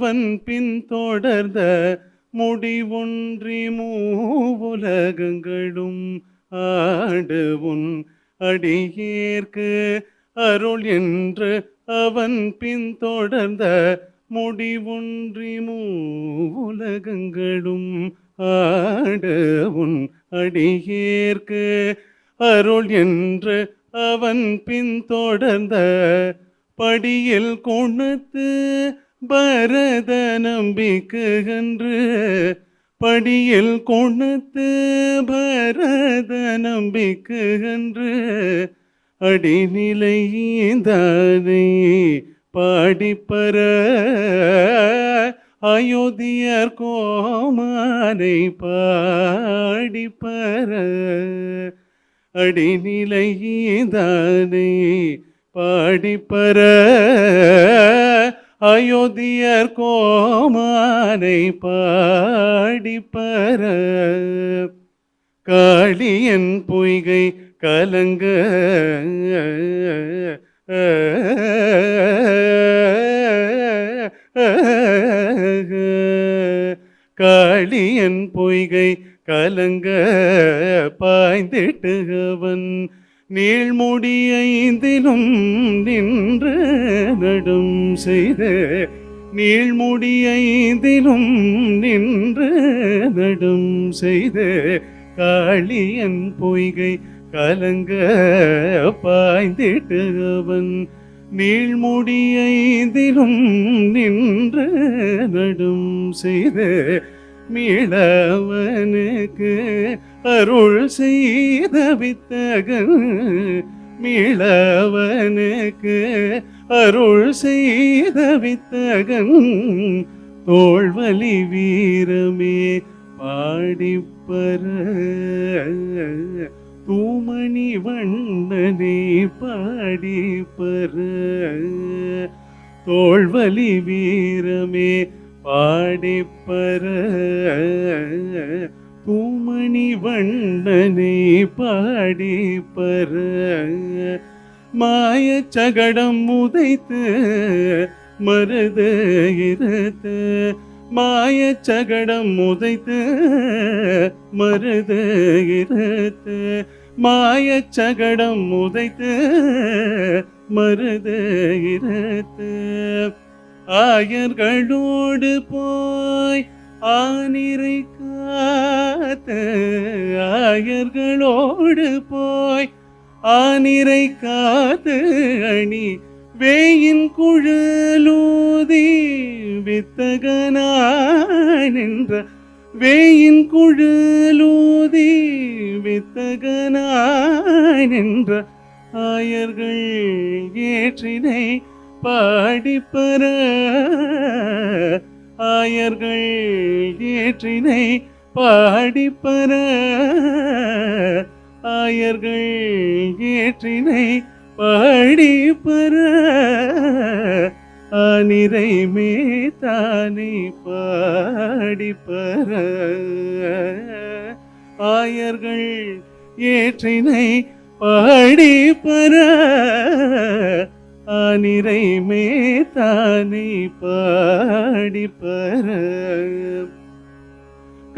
அவன் பின் தொடர்ந்த முடிவொன்றி மூவுலகங்களும் ஆடுவுன் அடியேற்கு அருள் என்று அவன் பின் தொடர்ந்த முடிவொன்றி மூவுலகங்களும் ஆடுவுன் அடியேற்கு அருள் என்று அவன் பின் தொடர்ந்த படியில் கொணத்து பரத நம்பிக்கைகன்று படியில் கொணத்து பரத நம்பிக்கைகன்று அடிநிலைந்தானே பாடிப்பற அயோத்தியர் கோமானை பாடிப்பற அடிநிலைந்தானே பாடிப்பற அயோத்தியர் கோமானை பாடிப்பற காளியன் பொய்கை கலங்க. காளியன் பொய்கை கலங்க. பாய்ந்திட்டுகவன் அவன் நின்று நடும் செய்த. நீழ்முடியைந்திலும் நின்று நடும் செய்த. காளியன் பொய்கை கலங்க பாய்ந்திட்டு அவன் நீழ்முடி நின்று நடும் செய்த. மீளவனுக்கு அருள் செய்த வித்தகன் மீளவனுக்கு அருள் செய்த வித்தகன் தோல்வலி வீரமே பாடிப்பற தூமணி வண்ணனே பாடிப்பற தோல்வலி வீரமே பாடிப்பற பூமணி வண்ணனை பாடிப்பற மாய சகடம் உதைத்து மருத இருத்து. மாய சகடம் உதைத்து மருத இருத்து. மாய சகடம் உதைத்து மருத இருத்து. ஆயர்களோடு போய் ஆனிரைக்கு காத்த ஆயர்களோடு போய் ஆனிரை காத்து அணி வேயின் குழலூதி வித்தகனான் என்ற வேயின் குழலூதி வித்தகனான் என்ற ஆயர்கள் ஏற்றினை பாடிப்பற ஆயர்கள் ஏற்றினை பாடிப்பற ஆயர்கள் ஏற்றினை பாடிப்பற அனிரை மேத்தானை பாடிப்பற ஆயர்கள் ஏற்றினை பாடிப்பற அனிரை மேத்தானை பாடிப்பற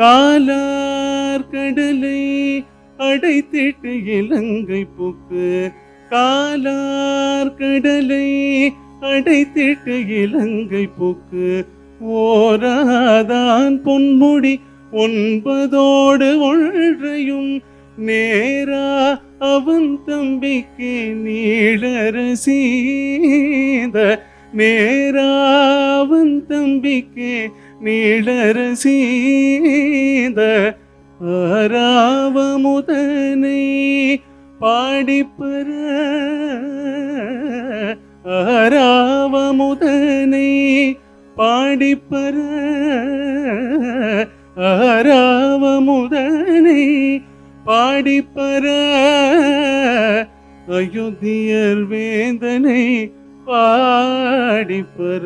காலார் கடலை அடைத்திட்டு இலங்கை போக்கு. காலார் கடலை அடைத்திட்டு இலங்கை போக்கு. ஓராதான் பொன்முடி ஒன்பதோடு ஒன்றையும் நேரா அவன் தம்பிக்கு நீளரசீத. நேராவன் தம்பிக்கு நீளரசீத ஆராவமுதனை பாடிப்பற ஆராவமுதனை பாடிப்பற ஆராவமுதனை பாடிப்பற அயோத்தியர் வேந்தனை பாடிப்பற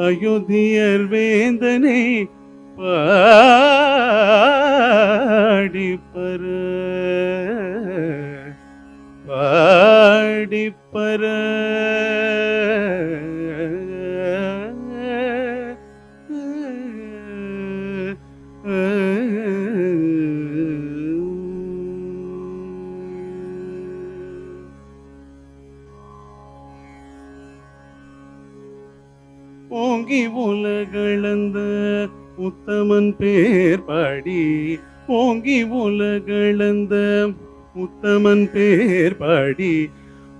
அயோத்தியர் வேந்தனை பாடிப்பற பாடிப்பற ஓங்கி உலகளந்த உத்தமன் பேர் பாடி. ஓங்கி உலகளந்த உத்தமன் பேர் பாடி.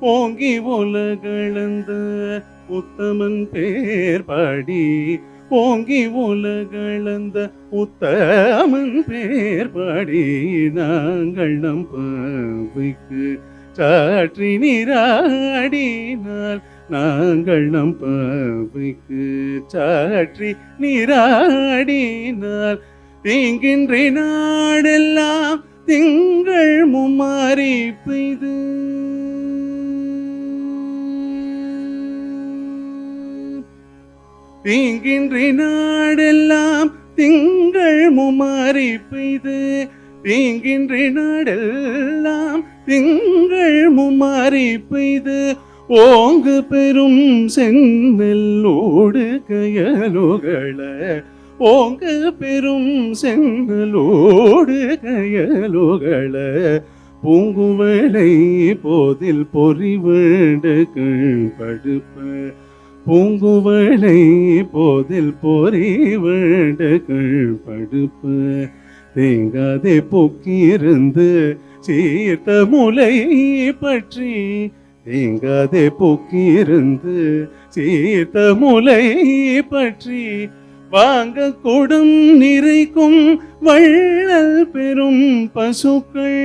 ஓங்கி உலகளந்த உத்தமன் பேர் பாடி. ஓங்கி உலகளந்த உத்தமன் பேர் பாடி. நாங்கள் நம் பாவைக்கு சாற்றி நீராடினால் நாங்கள் நம் பாவைக்கு சாற்றி நீராடினால் தீங்கின்றி நாடெல்லாம் திங்கள் மும்மாறி பெய்து. தீங்கின்ற நாடெல்லாம் திங்கள் முமாறி பெய்து. தீங்கின்ற நாடெல்லாம் திங்கள் முமாறி பெய்து. ஓங்கு பெரும் சென்னல்லோடு கயலுகள. ஓங்கு பெரும் செங்கலோடு கயலுகள. பூங்குவலை போதில் பொறிவேண்டு படுப்ப பூங்குவளை போதில் பொறிவேண்டு படுப்ப தேங்காதே பொக்கியிருந்து சீர்த்த முலை பற்றி தீங்காதே பொக்கியிருந்து சீர்த்த முலை பற்றி வாங்க கொடும் நிறைக்கும் வள்ளல் பெரும் பசுக்கள்.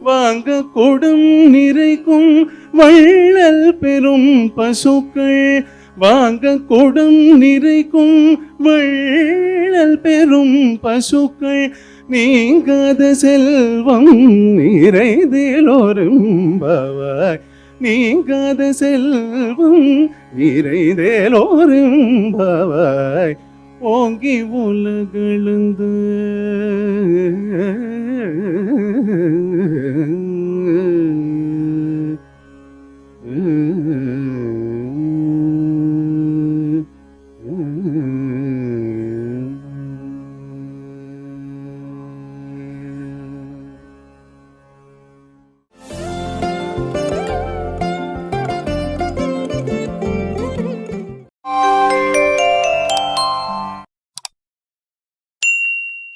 வாங்க கொடும் நிறைக்கும் வள்ள பெரும் பசுக்கள் வாங்க கொடும் நிறைக்கும் வள்ளல் பெரும் பசுக்கள் நீங்காத செல்வம் நிறைதேலோரும்பவாய் நீங்காத செல்வம் நிறைதேலோரும்பவாய் ஓங்கி உலகளந்து